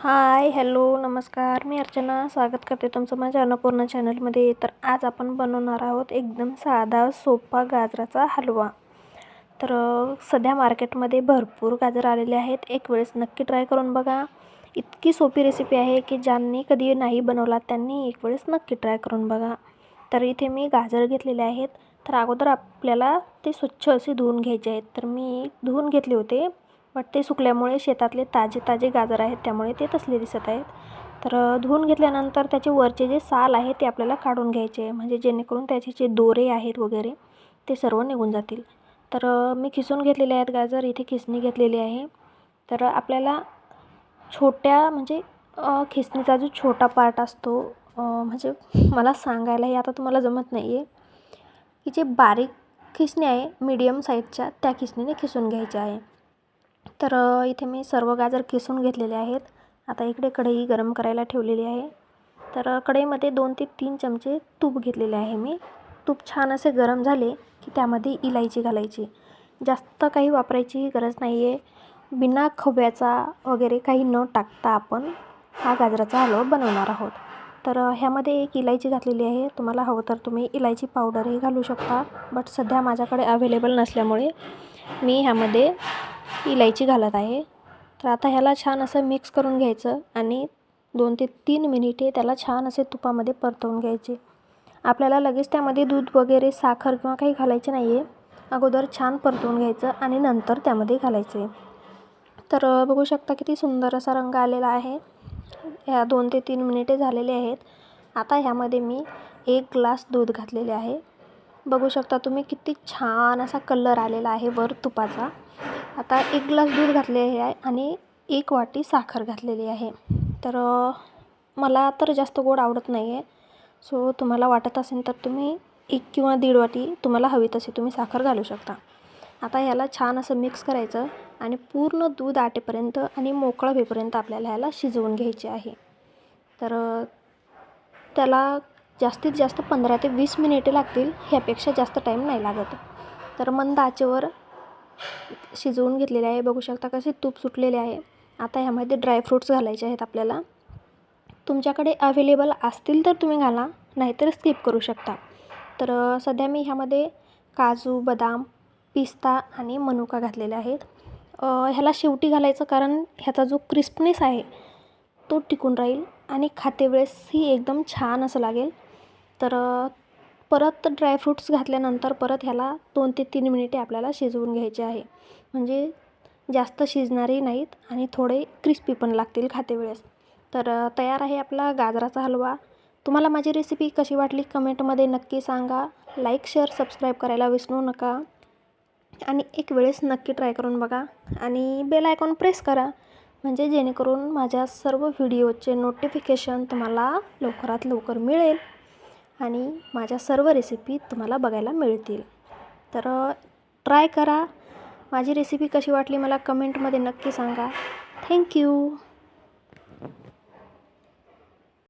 Hi hello नमस्कार. मी अर्चना. स्वागत करते तुमचं माझ्या अन्नपूर्णा चॅनलमध्ये. तर आज आपण बनवणार आहोत एकदम साधा सोपा गाजराचा हलवा. तर सध्या मार्केटमध्ये भरपूर गाजर आलेले आहेत. एक वेळेस नक्की ट्राय करून बघा. इतकी सोपी रेसिपी आहे की ज्यांनी कधी नाही बनवला त्यांनी एक वेळेस नक्की ट्राय करून बघा. तर इथे मी गाजर घेतलेले आहेत. तर अगोदर आपल्याला ते स्वच्छ असे धुवून घ्यायचे आहेत. तर मी धुवून घेतले होते. बट ते सुकल्यामुळे शेतातले ताजे ताजे गाजर आहेत त्यामुळे ते तसले दिसत आहेत. तर धुवून घेतल्यानंतर त्याचे वरचे जे साल आहे ते आपल्याला काढून घ्यायचे. आहे म्हणजे जेणेकरून त्याचे जे दोरे आहेत वगैरे ते सर्व निघून जातील. तर मी खिसून घेतलेले आहेत गाजर इथे खिसणी घेतलेली आहे. तर आपल्याला छोट्या म्हणजे खिसणीचा जो छोटा पार्ट असतो म्हणजे मला सांगायलाही आता तुम्हाला जमत नाही आहे की जे बारीक खिसणी आहे मीडियम साईजच्या त्या खिसणीने खिसून घ्यायचे आहे. तर इथे मी सर्व गाजर किसून घेतलेले आहेत. आता इकडे कढई गरम करायला ठेवलेली आहे. तर कढईमध्ये दोन ते तीन चमचे तूप घेतलेले आहे मी. तूप छान असे गरम झाले की त्यामध्ये इलायची घालायची. जास्त काही वापरायची गरज नाही आहे बिना खव्याचा वगैरे काही न टाकता आपण हा गाजराचा हलवा बनवणार आहोत. तर ह्यामध्ये एक इलायची घातलेली आहे. तुम्हाला हवं तर तुम्ही इलायची पावडरही घालू शकता. बट सध्या माझ्याकडे अवेलेबल नसल्यामुळे मी ह्यामध्ये इलायची घालत आहे. तर आता ह्याला छान असं मिक्स करून घ्यायचं आणि दोन ते तीन मिनिटे त्याला छान असे तुपामध्ये परतवून घ्यायचे. आपल्याला लगेच त्यामध्ये दूध वगैरे साखर किंवा काही घालायचे नाही आहे अगोदर छान परतवून घ्यायचं आणि नंतर त्यामध्ये घालायचे. तर बघू शकता किती सुंदर असा रंग आलेला आहे. ह्या दोन ते तीन मिनिटे झालेले आहेत. आता ह्यामध्ये मी एक ग्लास दूध घातलेले आहे. बघू शकता तुम्ही किती छान असा कलर आलेला आहे वर तुपाचा. आता एक ग्लास दूध घातलेले आहे आणि एक वाटी साखर घातलेली आहे. तर मला तर जास्त गोड आवडत नाही आहे सो तुम्हाला वाटत असेल तर तुम्ही एक किंवा दीड वाटी तुम्हाला हवी तशी तुम्ही साखर घालू शकता. आता ह्याला छान असं मिक्स करायचं आणि पूर्ण दूध आटेपर्यंत आणि मोकळं होईपर्यंत आपल्याला ह्याला शिजवून घ्यायचे आहे. तर त्याला जास्तीत जास्त पंधरा ते वीस मिनिटे लागतील ह्यापेक्षा जास्त टाईम नाही लागत. तर मंद आचेवर शिजवून घेतलेले आहे. बघू शकता कसे तूप सुटलेले आहे. आता ह्यामध्ये ड्रायफ्रूट्स घालायचे आहेत आपल्याला. तुमच्याकडे अवेलेबल असतील तर तुम्ही घाला नाहीतर स्किप करू शकता. तर सध्या मी ह्यामध्ये काजू बदाम पिस्ता आणि मनुका घातलेले आहेत. ह्याला शेवटी घालायचं कारण ह्याचा जो क्रिस्पनेस आहे तो टिकून राहील आणि खाते वेळेसही एकदम छान असं लागेल. तर परत ड्रायफ्रूट्स घातल्यानंतर परत ह्याला दोन ते तीन मिनिटे आपल्याला शिजवून घ्यायचे आहे. म्हणजे जास्त शिजणारही नाहीत आणि थोडे क्रिस्पी पण लागतील खाते वेळेस. तर तयार आहे आपला गाजराचा हलवा. तुम्हाला माझी रेसिपी कशी वाटली कमेंटमध्ये नक्की सांगा. लाईक शेअर सबस्क्राईब करायला विसरू नका. आणि एक वेळेस नक्की ट्राय करून बघा. आणि बेल आयकॉन प्रेस करा. म्हणजे जेणेकरून माझ्या सर्व व्हिडिओचे नोटिफिकेशन तुम्हाला लवकरात लवकर मिळेल. आणि माझ्या सर्व रेसिपी तुम्हाला बघायला मिळतील. तर ट्राय करा. माझी रेसिपी कशी वाटली मला कमेंटमध्ये नक्की सांगा. थँक्यू